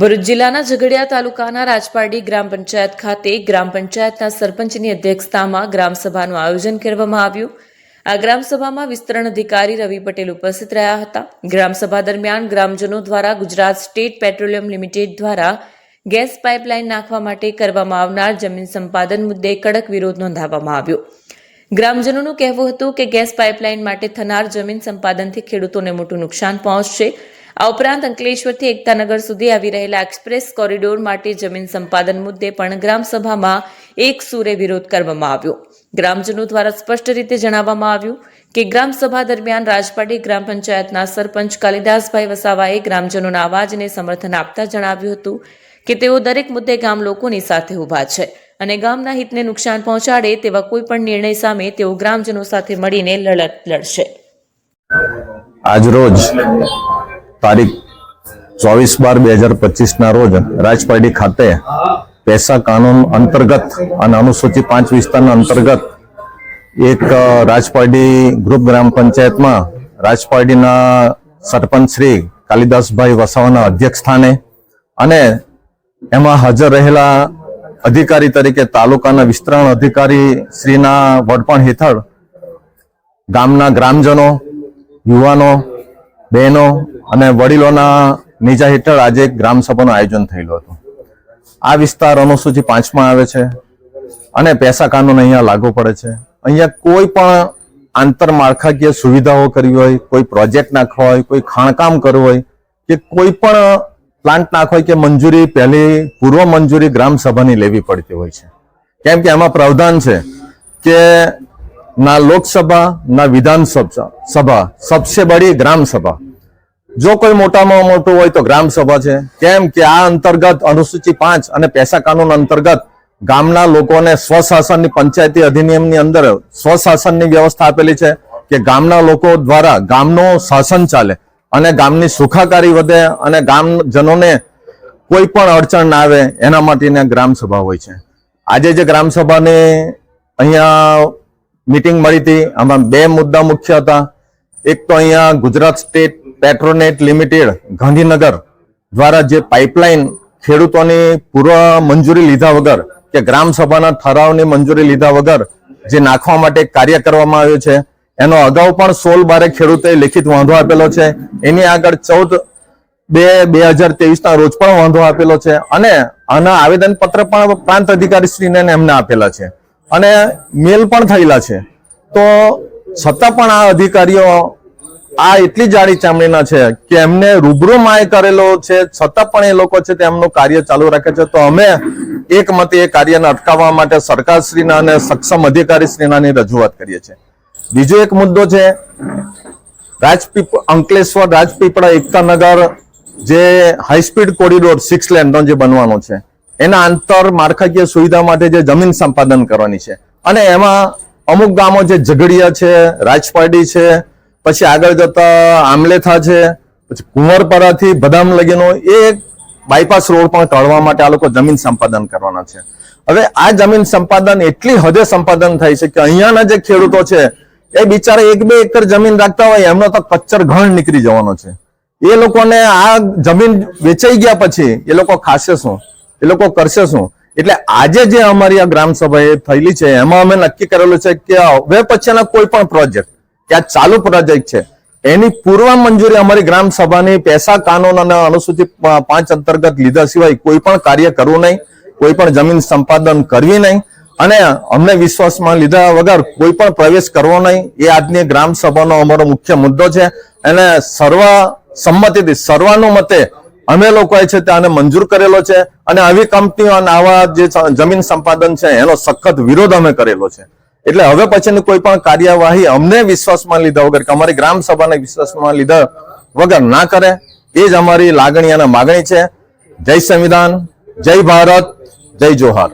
ભરૂચ જિલ્લાના ઝઘડિયા તાલુકાના રાજપારડી ગ્રામ પંચાયત ખાતે ગ્રામ પંચાયતના સરપંચની અધ્યક્ષતામાં ગ્રામસભાનું આયોજન કરવામાં આવ્યું. આ ગ્રામસભામાં વિસ્તરણ અધિકારી રવિ પટેલ ઉપસ્થિત રહ્યા હતા. ગ્રામસભા દરમિયાન ગ્રામજનો દ્વારા ગુજરાત સ્ટેટ પેટ્રોલિયમ લિમિટેડ દ્વારા ગેસ પાઇપલાઇન નાખવા માટે કરવામાં આવનાર જમીન સંપાદન મુદ્દે કડક વિરોધ નોંધાવવામાં આવ્યો. ગ્રામજનોનું કહેવું હતું કે ગેસ પાઇપલાઇન માટે થનાર જમીન સંપાદનથી ખેડૂતોને મોટું નુકસાન પહોંચશે. આ ઉપરાંત અંકલેશ્વરથી એકતાનગર સુધી આવી રહેલા એક્સપ્રેસ કોરિડોર માટે જમીન સંપાદન મુદ્દે પણ ગ્રામસભામાં એક સૂરે વિરોધ કરવામાં આવ્યો. ગ્રામજનો દ્વારા સ્પષ્ટ રીતે જણાવવામાં આવ્યું કે ગ્રામસભા દરમિયાન રાજપાટી ગ્રામ પંચાયતના સરપંચ કાલિદાસભાઈ વસાવાએ ગ્રામજનોના અવાજને સમર્થન આપતા જણાવ્યું હતું કે તેઓ દરેક મુદ્દે ગામ લોકોની સાથે ઊભા છે. અને ગામના હિતને નુકસાન પહોંચાડે તેવા કોઈ પણ નિર્ણય સામે તેઓ ગ્રામજનો સાથે મળીને લડત લડશે. આજરોજ તારીખ ચોવીસ બાર બે હજાર પચીસ ના રોજ રાજપારડી ખાતે પૈસા કાનૂન અંતર્ગત અને અનુસૂચિત પાંચ વિસ્તારના અંતર્ગત એક રાજપાડી ગ્રુપ ગ્રામ પંચાયતમાં રાજપારડીના સરપંચ શ્રી કાલિદાસભાઈ વસાવાના અધ્યક્ષ સ્થાને અને એમાં હાજર રહેલા અધિકારી તરીકે તાલુકાના વિસ્તરણ અધિકારી શ્રીના વડપણ હેઠળ ગામના ગ્રામજનો, યુવાનો, બહેનો અને વડીલોના નીચા હેઠળ આજે એક ગ્રામ સભાનું આયોજન થયેલું હતું. આ વિસ્તાર અનુસૂચિ પાંચમાં આવે છે અને પૈસા કાનૂન અહીંયા લાગુ પડે છે. અહીંયા કોઈ પણ આંતરમાળખાકીય સુવિધાઓ કરવી હોય, કોઈ પ્રોજેક્ટ નાખવા હોય, કોઈ ખાણકામ કરવું હોય કે કોઈ પણ પ્લાન્ટ હોય કે મંજૂરી પહેલી પૂર્વ મંજૂરી ગ્રામ સભાની લેવી પડતી હોય છે. કેમ કે એમાં પ્રાવધાન છે કે ના લોકસભા, ના વિધાનસભા, સભા સબસે બડી ગ્રામ સભા. જો કોઈ મોટામાં મોટું હોય તો ગ્રામ સભા છે. કેમ કે આ અંતર્ગત અનુસૂચિત પાંચ અને પેસા કાનૂન અંતર્ગત ગામના લોકોને સ્વશાસનની પંચાયતી અધિનિયમની અંદર સ્વશાસનની વ્યવસ્થા આપેલી છે કે ગામના લોકો દ્વારા ગામનું શાસન ચાલે. અને ગામની સુખાકારી વધે અને ગામજનોને કોઈ પણ અડચણ ના આવે, એના માટેની ગ્રામસભા હોય છે. આજે જે ગ્રામસભાને અહીંયા મીટિંગ મળી હતી, આમાં બે મુદ્દા મુખ્ય હતા. એક તો અહીંયા Gujarat state Petronet limited Gandhinagar દ્વારા જે પાઇપલાઇન ખેડૂતોની પૂર્વ મંજૂરી લીધા વગર કે ગ્રામસભાના ઠરાવની મંજૂરી લીધા વગર જે નાખવા માટે કાર્ય કરવામાં આવ્યું છે એનો અગાઉ પણ સોળ બારે ખેડૂતે લેખિત વાંધો આપેલો છે. એની આગળ ચૌદ બે બે હજાર ના રોજ પણ વાંધો આપેલો છે અને આના આવેદન પત્ર પણ પ્રાંત અધિકારી શ્રીને એમને આપેલા છે. અને મેલ પણ થયેલા છે. તો છતાં પણ આ અધિકારીઓ આ એટલી જાડી ચામડીના છે કે એમને રૂબરૂ માય કરેલો છે. છતાં પણ એ લોકો છે તે એમનું કાર્ય ચાલુ રાખે છે. તો અમે એક મતે એ કાર્યને અટકાવવા માટે સરકારશ્રીના અને સક્ષમ અધિકારીશ્રીનાની રજૂઆત કરીએ છીએ. બીજો એક મુદ્દો છે, રાજપીપ, અંકલેશ્વર રાજપીપળા એકતાનગર જે હાઈસ્પીડ કોરિડોર સિક્સ લેનનો જે બનવાનો છે, એના આંતર માળખાકીય સુવિધા માટે જે જમીન સંપાદન કરવાની છે. અને એમાં અમુક ગામો જે ઝઘડિયા છે, રાજપાડી છે, પછી આગળ જતા આમલેથા છે, પછી કુંવરપરાથી બદામ લગીનો એ બાયપાસ રોડ પણ કાઢવા માટે આ લોકો જમીન સંપાદન કરવાના છે. હવે આ જમીન સંપાદન એટલી હદે સંપાદન થાય છે કે અહીંયાના જે ખેડૂતો છે એ બિચારા એક બે એકર જમીન રાખતા હોય, એમનો તો કચ્ચર ઘણ નીકળી જવાનો છે. એ લોકોને આ જમીન વેચાઈ ગયા પછી એ લોકો ખાશે શું? એ લોકો કરશે શું? એટલે આજે જે અમારી આ ગ્રામ સભા થયેલી છે, એમાં અમે નક્કી કરેલું છે કે હવે પછીના કોઈ પણ પ્રોજેક્ટ કે આ ચાલુ પ્રોજેક્ટ છે, એની પૂર્વ મંજૂરી અમારી ગ્રામ સભાની પૈસા કાનૂન અને અનુસૂચિત પાંચ અંતર્ગત લીધા સિવાય કોઈ પણ કાર્ય કરવું નહીં, કોઈ પણ જમીન સંપાદન કરવી નહીં. અને અમને વિશ્વાસમાં લીધા વગર કોઈ પણ પ્રવેશ કરવો નહીં. એ આજની ગ્રામ સભાનો અમારો મુખ્ય મુદ્દો છે. અને સર્વ સંમતિથી, સર્વાનુમતે અમે લોકોએ છે તે આને મંજૂર કરેલો છે. અને આવી કંપનીઓ અને આવા જે જમીન સંપાદન છે, એનો સખત વિરોધ અમે કરેલો છે. એટલે હવે પછીની કોઈ પણ કાર્યવાહી અમને વિશ્વાસમાં લીધા વગર કે અમારી ગ્રામ સભાને વિશ્વાસમાં લીધા વગર ના કરે, એ જ અમારી લાગણી અને માગણી છે. જય સંવિધાન, જય ભારત, જય જોહાર.